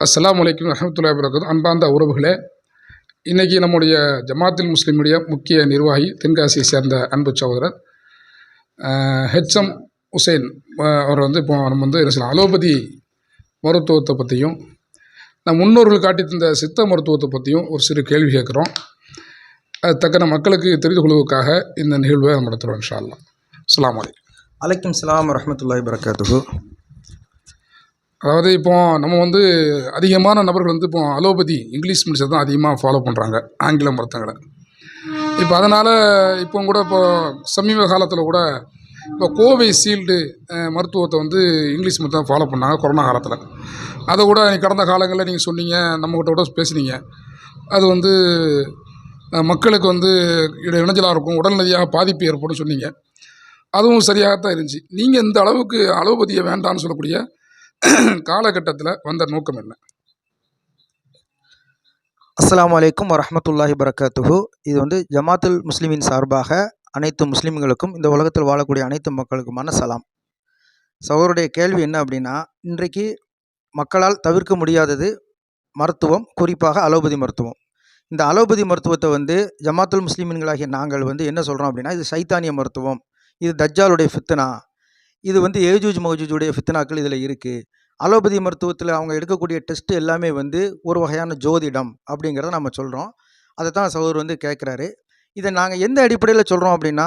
அஸ்லாம் அலைக்கும் வரஹ்மத்துல்லாஹி வபரகாத்துஹு. அன்பார்ந்த உறவுகளே இன்றைக்கி நம்முடைய ஜமாத்தில் முஸ்லீமுடைய முக்கிய நிர்வாகி தென்காசியை சேர்ந்த அன்பு சகோதரர் ஹெச்எம் உசேன் அவர் வந்து இப்போ நம்ம வந்து என்ன சொல்லலாம் அலோபதி மருத்துவத்தை பற்றியும் நம் முன்னோர்கள் காட்டி தந்த சித்த மருத்துவத்தை பற்றியும் ஒரு சிறு கேள்வி கேட்குறோம். அது தக்கன மக்களுக்கு தெரிந்து கொள்வதற்காக இந்த நிகழ்வை நம்ம நடத்துகிறோம் இன்ஷா அல்லாஹ் அஸ்ஸலாமு அலைக்கும். அலைக்கும் சலாம் வரமத்துல்லாய் வரகாத்து அதாவது இப்போ நம்ம வந்து அதிகமான நபர்கள் வந்து இப்போ அலோபதி இங்கிலீஷ் மெடிசன் தான் அதிகமாக ஃபாலோ பண்ணுறாங்க ஆங்கில மருத்துவங்களை இப்போ அதனால் இப்போ கூட இப்போ சமீப காலத்தில் கூட இப்போ கோவிஷீல்டு மருத்துவத்தை வந்து இங்கிலீஷ் மருத்துவம் ஃபாலோ பண்ணாங்க கொரோனா காலத்தில். அதை கூட நீ கடந்த காலங்களில் நீங்கள் சொன்னீங்க நம்மக்கிட்ட கூட பேசுனீங்க. அது வந்து மக்களுக்கு வந்து இட- இருக்கும் உடல்நிலையாக பாதிப்பு ஏற்படும் சொன்னீங்க. அதுவும் சரியாகத்தான் இருந்துச்சு. நீங்கள் இந்த அளவுக்கு அலோபதியை வேண்டாம்னு சொல்லக்கூடிய காலகட்டத்தில் வந்த நோக்கம் என்ன? அஸ்லாம் அலைக்கும் வரமத்துல்லாஹி வரகாத்துஹு இது வந்து ஜமாத்துல் முஸ்லிமின் சார்பாக அனைத்து முஸ்லீம்களுக்கும் இந்த உலகத்தில் வாழக்கூடிய அனைத்து மக்களுக்குமான சலாம். சகோருடைய கேள்வி என்ன அப்படின்னா இன்றைக்கு மக்களால் தவிர்க்க முடியாதது மருத்துவம் குறிப்பாக அலோபதி மருத்துவம். இந்த அலோபதி மருத்துவத்தை வந்து ஜமாத்துல் முஸ்லீம்களாகிய நாங்கள் வந்து என்ன சொல்கிறோம் அப்படின்னா இது சைத்தானிய மருத்துவம் இது தஜ்ஜாலுடைய ஃபித்னா இது வந்து ஏஜூஜ் மகஜூஜுடைய ஃபித்னாக்கள் இதில் இருக்குது அலோபதி மருத்துவத்தில் அவங்க எடுக்கக்கூடிய டெஸ்ட் எல்லாமே வந்து ஒரு வகையான ஜோதிடம் அப்படிங்கிறத நம்ம சொல்கிறோம் அதை தான் சகோதரர் வந்து கேட்குறாரு. இதை நாங்கள் எந்த அடிப்படையில் சொல்கிறோம் அப்படின்னா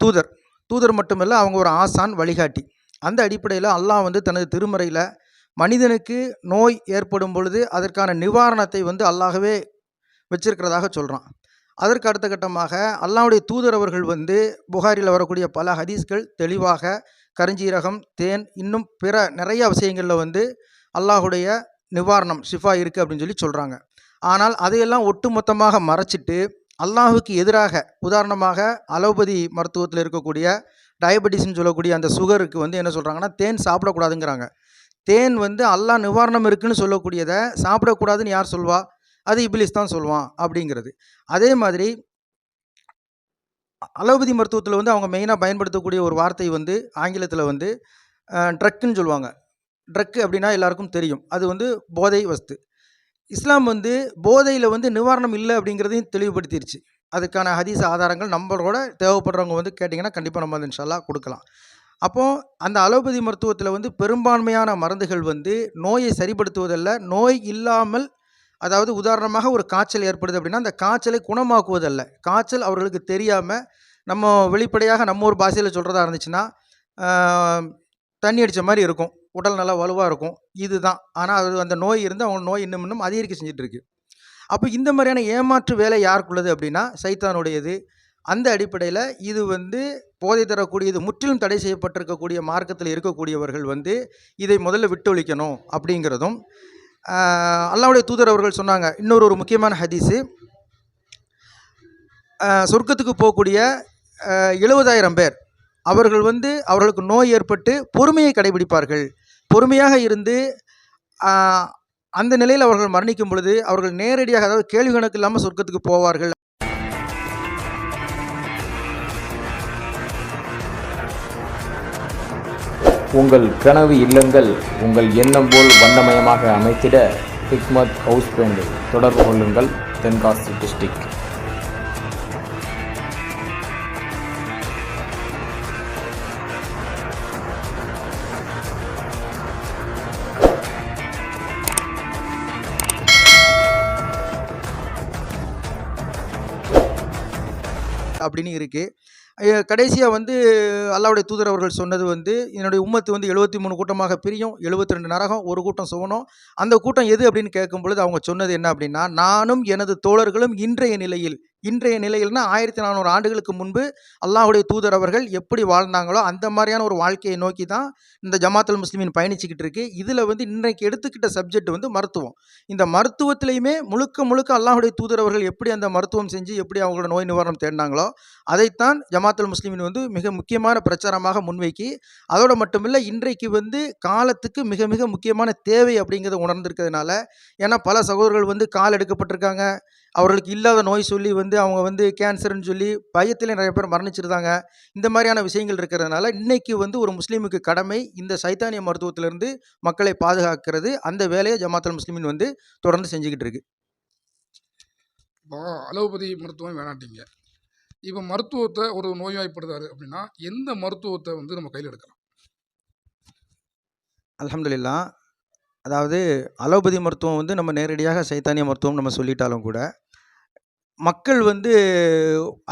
தூதர். தூதர் மட்டுமல்ல அவங்க ஒரு ஆசான் வழிகாட்டி. அந்த அடிப்படையில் அல்லாஹ் வந்து தனது திருமறையில் மனிதனுக்கு நோய் ஏற்படும் பொழுது அதற்கான நிவாரணத்தை வந்து அல்லாகவே வச்சிருக்கிறதாக சொல்கிறான் அதற்கு அடுத்த கட்டமாக அல்லாஹ்வுடைய தூதர் அவர்கள் வந்து புகாரில் வரக்கூடிய பல ஹதீஸ்கள் தெளிவாக கருஞ்சீரகம் தேன் இன்னும் பிற நிறைய விஷயங்களில் வந்து அல்லாஹுடைய நிவாரணம் ஷிஃபா இருக்குது அப்படின்னு சொல்லி சொல்கிறாங்க ஆனால் அதையெல்லாம் ஒட்டுமொத்தமாக மறைச்சிட்டு அல்லாஹுக்கு எதிராக உதாரணமாக அலோபதி மருத்துவத்தில் இருக்கக்கூடிய டயபெட்டிஸ்ன்னு சொல்லக்கூடிய அந்த சுகருக்கு வந்து என்ன சொல்கிறாங்கன்னா தேன் சாப்பிடக்கூடாதுங்கிறாங்க. தேன் வந்து அல்லாஹ் நிவாரணம் இருக்குதுன்னு சொல்லக்கூடியதை சாப்பிடக்கூடாதுன்னு யார் சொல்வா? அது இப்லிஸ் தான் சொல்லுவான் அப்படிங்கிறது. அதே மாதிரி அலோபதி மருத்துவத்தில் வந்து அவங்க மெயினாக பயன்படுத்தக்கூடிய ஒரு வார்த்தை வந்து ஆங்கிலத்தில் வந்து ட்ரக்குன்னு சொல்லுவாங்க. ட்ரக்கு அப்படின்னா எல்லாருக்கும் தெரியும். அது வந்து போதை வஸ்து. இஸ்லாம் வந்து போதையில் வந்து நிவாரணம் இல்லை அப்படிங்கிறதையும் தெளிவுபடுத்திருச்சு. அதுக்கான ஹதீஸ் ஆதாரங்கள் நம்மளோட தேவைப்படுறவங்க வந்து கேட்டிங்கன்னா கண்டிப்பாக நம்ம வந்து இன்ஷால்லா கொடுக்கலாம். அப்போது அந்த அலோபதி மருத்துவத்தில் வந்து பெரும்பான்மையான மருந்துகள் வந்து நோயை சரிப்படுத்துவதில் நோய் இல்லாமல் அதாவது உதாரணமாக ஒரு காய்ச்சல் ஏற்படுது அப்படின்னா அந்த காய்ச்சலை குணமாக்குவதல்ல. காய்ச்சல் அவர்களுக்கு தெரியாமல் நம்ம வெளிப்படையாக நம்ம ஒரு பாஷையில் சொல்கிறதா இருந்துச்சுன்னா தண்ணி அடித்த மாதிரி இருக்கும். உடல் நல்லா வலுவாக இருக்கும். இதுதான். ஆனால் அது அந்த நோய் இருந்து அவங்க நோய் இன்னும் இன்னும் அதிகரிக்க செஞ்சுட்டு இருக்கு. அப்போ இந்த மாதிரியான ஏமாற்று வேலை யாருக்குள்ளது அப்படின்னா சைத்தானுடையது. அந்த அடிப்படையில் இது வந்து போதை தரக்கூடியது முற்றிலும் தடை செய்யப்பட்டிருக்கக்கூடிய மார்க்கத்தில் இருக்கக்கூடியவர்கள் வந்து இதை முதல்ல விட்டொழிக்கணும் அப்படிங்கிறதும் அல்லாவுடைய தூதர் அவர்கள் சொன்னாங்க. இன்னொரு ஒரு முக்கியமான ஹதீஸு. சொர்க்கத்துக்கு போகக்கூடிய எழுபதாயிரம் பேர். அவர்கள் வந்து அவர்களுக்கு நோய் ஏற்பட்டு பொறுமையை கடைபிடிப்பார்கள். பொறுமையாக இருந்து அந்த நிலையில் அவர்கள் மரணிக்கும் பொழுது அவர்கள் நேரடியாக அதாவது கேள்வி கணக்கு இல்லாமல் சொர்க்கத்துக்கு போவார்கள். உங்கள் கனவு இல்லங்கள் உங்கள் எண்ணம் போல் வண்ணமயமாக அமைத்திட ஹிக்மத் ஹவுஸ் பெயிண்ட் தொடர்பு கொள்ளுங்கள் தென்காசி டிஸ்ட்ரிக்ட் அப்படின்னு இருக்குது கடைசியாக வந்து அல்லாவுடைய தூதர் அவர்கள் சொன்னது வந்து என்னுடைய உம்மத்து வந்து எழுபத்தி மூணு கூட்டமாக பிரியும் எழுபத்தி ரெண்டு நரகம் ஒரு கூட்டம் சுவனம். அந்த கூட்டம் எது அப்படின்னு கேட்கும் பொழுது அவங்க சொன்னது என்ன அப்படின்னா நானும் எனது தோழர்களும் இன்றைய நிலையில் இன்றைய நிலையில்னா ஆயிரத்தி நானூறு ஆண்டுகளுக்கு முன்பு அல்லாஹுடைய தூதர் அவர்கள் எப்படி வாழ்ந்தாங்களோ அந்த மாதிரியான ஒரு வாழ்க்கையை நோக்கி தான் இந்த ஜமாத்தல் முஸ்லிமின் பயணிச்சுக்கிட்டு இருக்கு. இதில் வந்து இன்றைக்கு எடுத்துக்கிட்ட சப்ஜெக்ட் வந்து மருத்துவம். இந்த மருத்துவத்திலையுமே முழுக்க முழுக்க அல்லாஹுடைய தூதர் அவர்கள் எப்படி அந்த மருத்துவம் செஞ்சு எப்படி அவங்களோட நோய் நிவாரணம் தேடினாங்களோ அதைத்தான் ஜமா ஜமாத்துல் முஸ்லிமின் வந்து மிக முக்கியமான பிரச்சாரமாக முன்வைக்கி அதோடு மட்டுமில்லை இன்றைக்கு வந்து காலத்துக்கு மிக மிக முக்கியமான தேவை அப்படிங்கிறத உணர்ந்திருக்கிறதுனால ஏன்னா பல சகோதரர்கள் வந்து கால் எடுக்கப்பட்டிருக்காங்க. அவர்களுக்கு இல்லாத நோய் சொல்லி வந்து அவங்க வந்து கேன்சர்னு சொல்லி பயத்திலே நிறைய பேர் மரணிச்சிருந்தாங்க. இந்த மாதிரியான விஷயங்கள் இருக்கிறதுனால இன்றைக்கு வந்து ஒரு முஸ்லீமுக்கு கடமை இந்த சைத்தானிய மருத்துவத்திலிருந்து மக்களை பாதுகாக்கிறது. அந்த வேலையை ஜமாத்தல் முஸ்லீமின் வந்து தொடர்ந்து செஞ்சுக்கிட்டு இருக்கு. இப்போ அலோபதி மருத்துவம் வேணாட்டிங்க. இப்போ மருத்துவத்தை ஒரு நோய்வாய்ப்படுறாரு அப்படின்னா எந்த மருத்துவத்தை வந்து நம்ம கையில் எடுக்கலாம்? அலமதுல்லா அதாவது அலோபதி மருத்துவம் வந்து நம்ம நேரடியாக சைத்தானிய மருத்துவம் நம்ம சொல்லிட்டாலும் கூட மக்கள் வந்து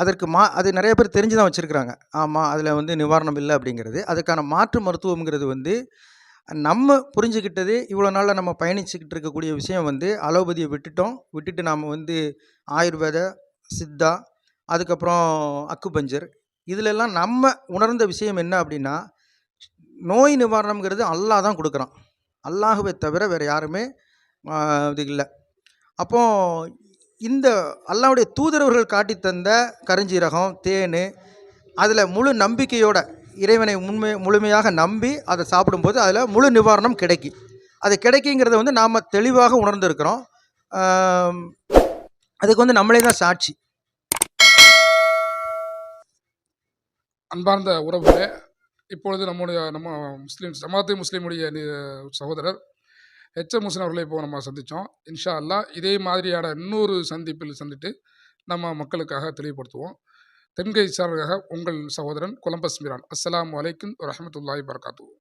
அதற்கு மா அது நிறைய பேர் தெரிஞ்சு தான் வச்சுருக்கிறாங்க. ஆமாம் அதில் வந்து நிவாரணம் இல்லை அப்படிங்கிறது. அதுக்கான மாற்று மருத்துவம்ங்கிறது வந்து நம்ம புரிஞ்சுக்கிட்டது இவ்வளோ நாளில் நம்ம பயணிச்சுக்கிட்டு இருக்கக்கூடிய விஷயம் வந்து அலோபதியை விட்டுட்டோம். விட்டுட்டு நாம் வந்து ஆயுர்வேத சித்தா அதுக்கப்புறம் அக்குபஞ்சர். இதிலெல்லாம் நம்ம உணர்ந்த விஷயம் என்ன அப்படின்னா நோய் நிவாரணம்ங்கிறது அல்லாஹ் தான் கொடுக்குறான். அல்லாஹுவை தவிர வேறு யாருமே இது இல்லை. அப்போ இந்த அல்லாவுடைய தூதரவர்கள் காட்டி தந்த கருஞ்சீரகம் தேன் அதில் முழு நம்பிக்கையோட இறைவனை உண்மை முழுமையாக நம்பி அதை சாப்பிடும்போது அதில் முழு நிவாரணம் கிடைக்கும். அது கிடைக்குங்கிறத வந்து நாம் தெளிவாக உணர்ந்துருக்கிறோம். அதுக்கு வந்து நம்மளே தான் சாட்சி. அன்பார்ந்த உறவுகளே இப்பொழுது நம்முடைய நம்ம முஸ்லீம் ஜமாத்து முஸ்லீமுடைய சகோதரர் ஹெச்எம் முஸ்லிம் அவர்களை இப்போ நம்ம சந்தித்தோம் இன்ஷா அல்லாஹ் இதே மாதிரியான இன்னொரு சந்திப்பில் சந்தித்து நம்ம மக்களுக்காக தெளிவுபடுத்துவோம். தென்கை சார்பாக உங்கள் சகோதரன் கொலம்பஸ் மீரான். அஸ்லாம் அலைக்கும் வரஹ்மத்துல்லாஹி வபரகாத்துஹு.